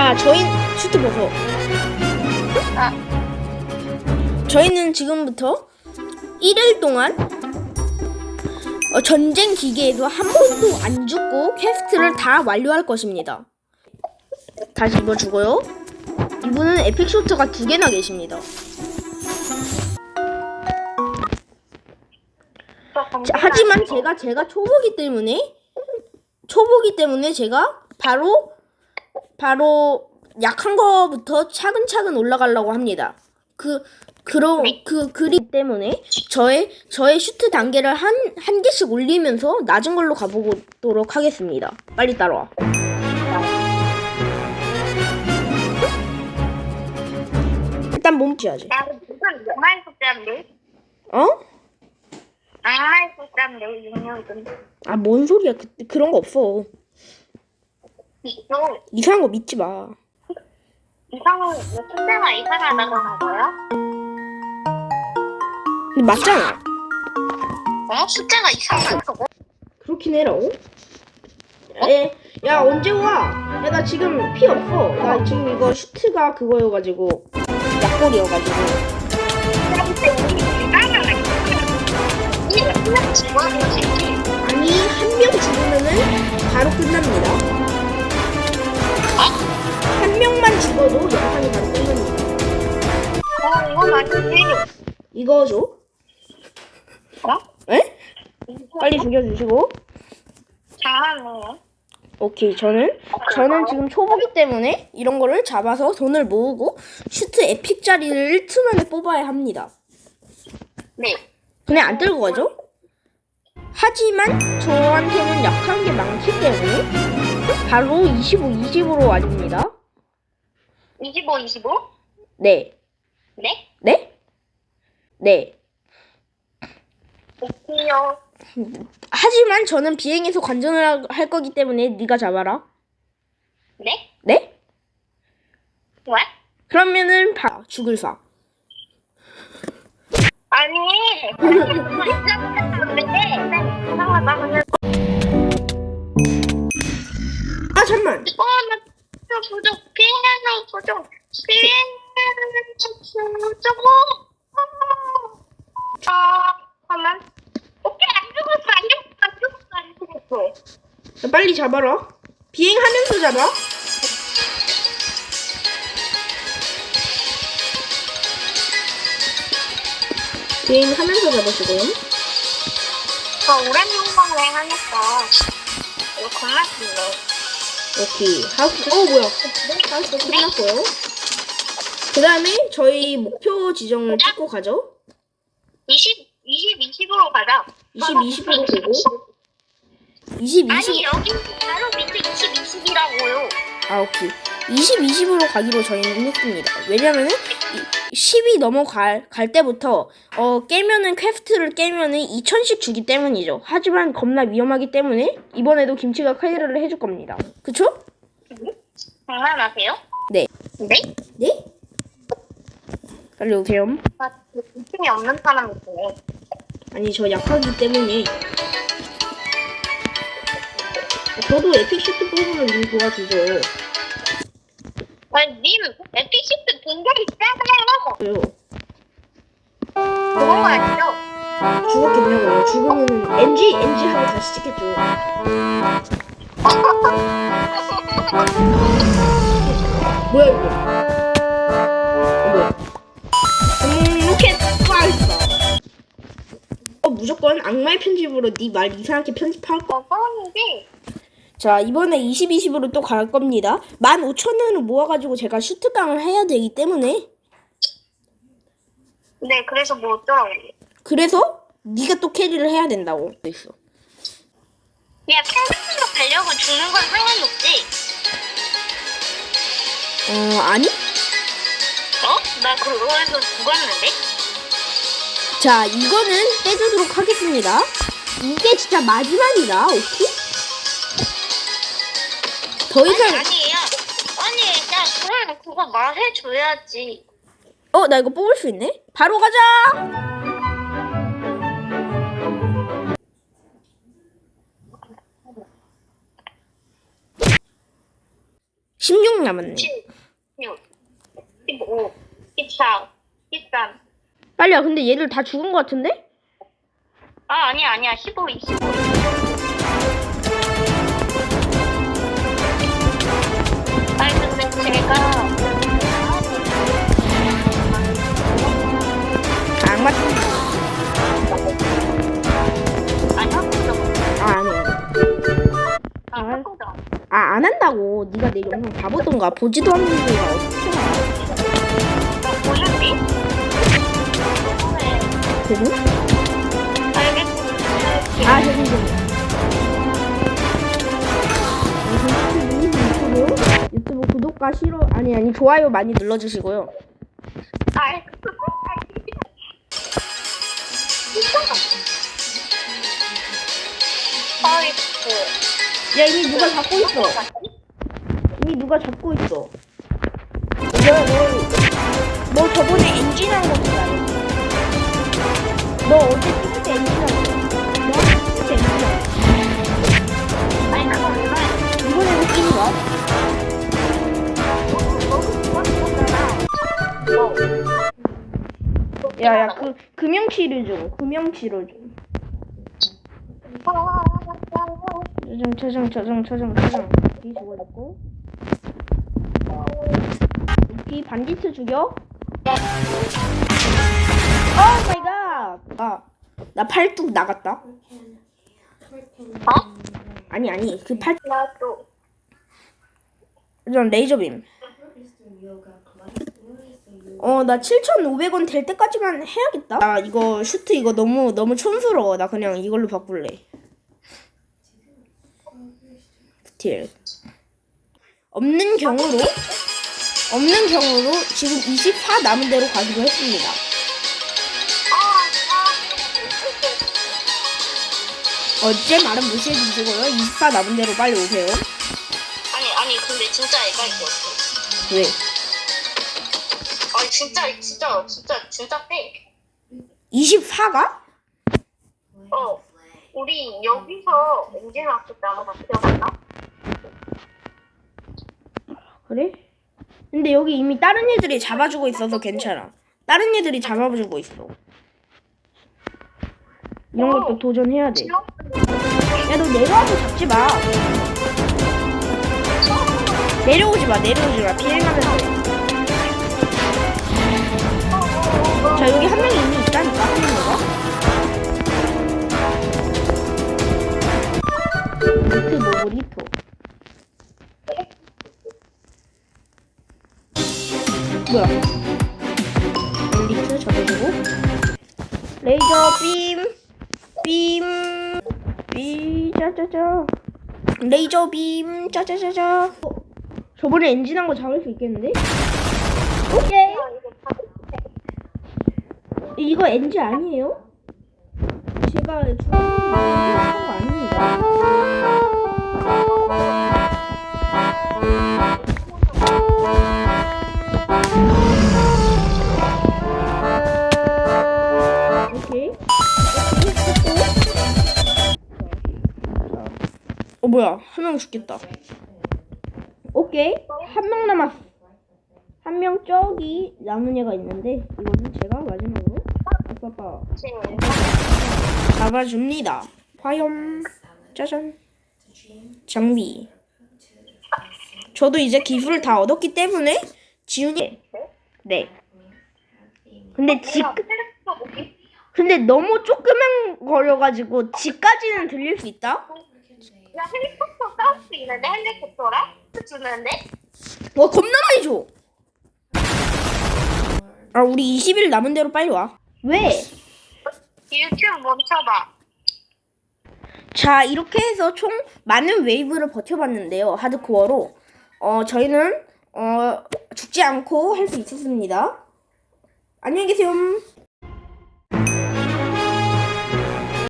자, 저희 슈트 벗어. 아, 저희는 지금부터 1일 동안 어, 전쟁 기계에도 한 번도 안 죽고 퀘스트를 다 완료할 것입니다. 다시 입어주고요. 이분은 에픽 쇼트가 두 개나 계십니다. 자, 하지만 제가 제가 초보기 때문에 초보기 때문에 제가 바로 바로 약한 거부터 차근차근 올라가려고 합니다. 그 그러 그 그리 때문에 저의 저의 슈트 단계를 한 한 개씩 올리면서 낮은 걸로 가보도록 하겠습니다. 빨리 따라와. 일단 몸 피하지. 나 무슨 영화의 숫자인데? 어? 악마의 숫자인데, 육육은. 아뭔 소리야? 그, 그런 거 없어. 있어. 이상한 거 믿지 마. 이상한, 숫자가 이상하다고 한 거야? 근데 맞잖아. 어? 숫자가 이상하다고? 그렇긴 해라. 어? 에, 야 언제 와? 야 나 지금 피 없어. 나 지금 이거 슈트가 그거여가지고. 그런데 우리 거지. 아니 한 명 죽으면은 바로 끝납니다. 한 명만 죽어도 영상이 바로 끝납니다. 어, 이건 아니지. 이거 줘? 어? 에? 빨리 죽여주시고. 잘하네. 오케이 저는 저는 지금 초보기 때문에 이런 거를 잡아서 돈을 모으고 슈트 에픽 자리를 1트 만에 뽑아야 합니다. 네. 그냥 안 들고 가죠? 하지만 저한테는 약한 게 많기 때문에 바로 25, 20으로 와줍니다. 25, 25? 네. 네? 네? 네. 오케이요. 하지만 저는 비행에서 관전을 하- 할 거기 때문에 네가 잡아라. 네? 네? 왜? 그러면은 봐 죽을 사. 아니, 이상한데, 이상하다 그냥. 빨리 잡아라. 비행하면서 잡아. 비행하면서 잡아주고요. 저 오랜 영광에 하니까 이거 겁나 좋네. 오케이. 하우스, 어, 뭐야. 하우스 끝났고요. 그 다음에 저희 목표 지정을 찍고 가죠. 20, 20, 20으로 가자. 20, 20으로 보고. 20, 20. 아니, 여기 바로 밑에 20, 20이라고요. 아, 오케이. 20, 20으로 가기로 저희는 했습니다. 왜냐면은, 10이 넘어갈, 갈 때부터, 어, 깨면은, 퀘스트를 깨면은 2000씩 주기 때문이죠. 하지만 겁나 위험하기 때문에, 이번에도 김치가 카이를 해줄 겁니다. 그쵸? 장난하세요? 네. 네? 네? 빨리 오세요. 아, 느낌이 없는 사람이 있네. 아니, 저 약하기 때문에. 저도 에픽시트 뽑으면 님 도와주죠. 아니, 님, 에픽시트 등급 있잖아요. 그래요. 그런 거 아니죠? 죽었겠냐고요. 죽으면 NG, NG 하고 다시 찍겠죠. 뭐야 이거? 어, 뭐야? 음, 로켓 발사. 어 무조건 악마의 편집으로 네 말 이상하게 편집할 거. 어번이지? 자 이번에 20, 20으로 또 갈 겁니다. 15,000원을 모아가지고 제가 슈트깡을 해야 되기 때문에 네, 그래서 뭐 어쩌라고. 그래서 네가 또 캐리를 해야 된다고 돼 있어. 야, 평생으로 가려고 죽는 건 상관이 없지. 어 아니? 어? 나 그거에서 죽었는데? 자, 이거는 떼주도록 하겠습니다. 이게 진짜 마지막이다, 오케이? 더 이상, 아니에요. 아니, 야, 그럼 그거 말해줘야지. 어, 나 이거 뽑을 수 있네? 바로 가자! 16 남았네. 16, 15, 14, 13. 빨리야. 근데 얘들 다 죽은 것 같은데? 아, 아니야, 아니야. 15, 25. 근데 제가. 안 맞. 아니, 한국도. 아. 아. 아안 한다고. 네가 내 영상 다 보던가 보지도 않는 알아? 너 보셨니? 네. 죄송? 알겠습니다. 아 죄송 죄송. 유튜브 구독과 싫어 아니 아니 좋아요 많이 눌러주시고요. 아. 야 이미 누가 잡고 있어. 이미 누가 잡고 있어. 너, 너, 너 저번에 엔진 한 거잖아. 너 어제 찍을 때 엔진 한 야, 야, 그, 금융치료 중, 금융치료 중. 차장, 차장, 차장, 차장, 차장. 이 죽어졌고. 이 반디트 죽여? 오 마이 갓! 아, 나 팔뚝 나갔다. 어? 아니, 아니, 그 팔, 나도. 전 레이저빔. 어, 나 7,500원 될 때까지만 해야겠다. 아, 이거 슈트 이거 너무 너무 촌스러워. 나 그냥 이걸로 바꿀래. 딜. 없는 경우로 없는 경우로 지금 24 남은 대로 가기로 했습니다. 아, 어제 말은 무시해 주시고요. 24 남은 대로 빨리 오세요. 아니, 아니, 근데 진짜 애가 있었어. 왜? 진짜, 진짜, 진짜, 진짜 돼. 24가? 어. 우리 여기서 엔진 왔을 때 아마 기억나? 그래? 근데 여기 이미 다른 애들이 잡아주고 있어서 괜찮아. 다른 애들이 잡아주고 있어. 이런 것도 도전해야 돼. 야, 너 내려와서 잡지 마. 내려오지 마, 내려오지 마. 비행하면서 자, 여기 한 명이 이미 있다니까, 한 명가. 리트 뭐고, 리트. 뭐야? 리트 잡아주고. 레이저 빔, 빔, 빔, 짜자자. 레이저 빔. 어, 저번에 엔진한 거 잡을 수 있겠는데? 오케이. 이거 엔진 아니에요? 제가 거 아닙니다. 오케이. 어 뭐야 한 명 죽겠다. 오케이 한 명 남았어. 한 명 저기 남은 애가 있는데 이거는 제가 마지막으로 아빠빠 잡아줍니다. 화염 짜잔 장비. 저도 이제 기술을 다 얻었기 때문에 지훈이 네. 근데 집 근데 너무 조그만 거려가지고 집까지는 들릴 수 있다. 야, 헬리콥터 싸울 수 있는데, 헬리콥터랑? 주는데? 와 겁나 많이 줘. 아 우리 20일 남은 대로 빨리 와. 왜? 유튜브 멈춰봐. 자 이렇게 해서 총 많은 웨이브를 버텨봤는데요 하드코어로 어 저희는 어 죽지 않고 할 수 있었습니다. 안녕히 계세요.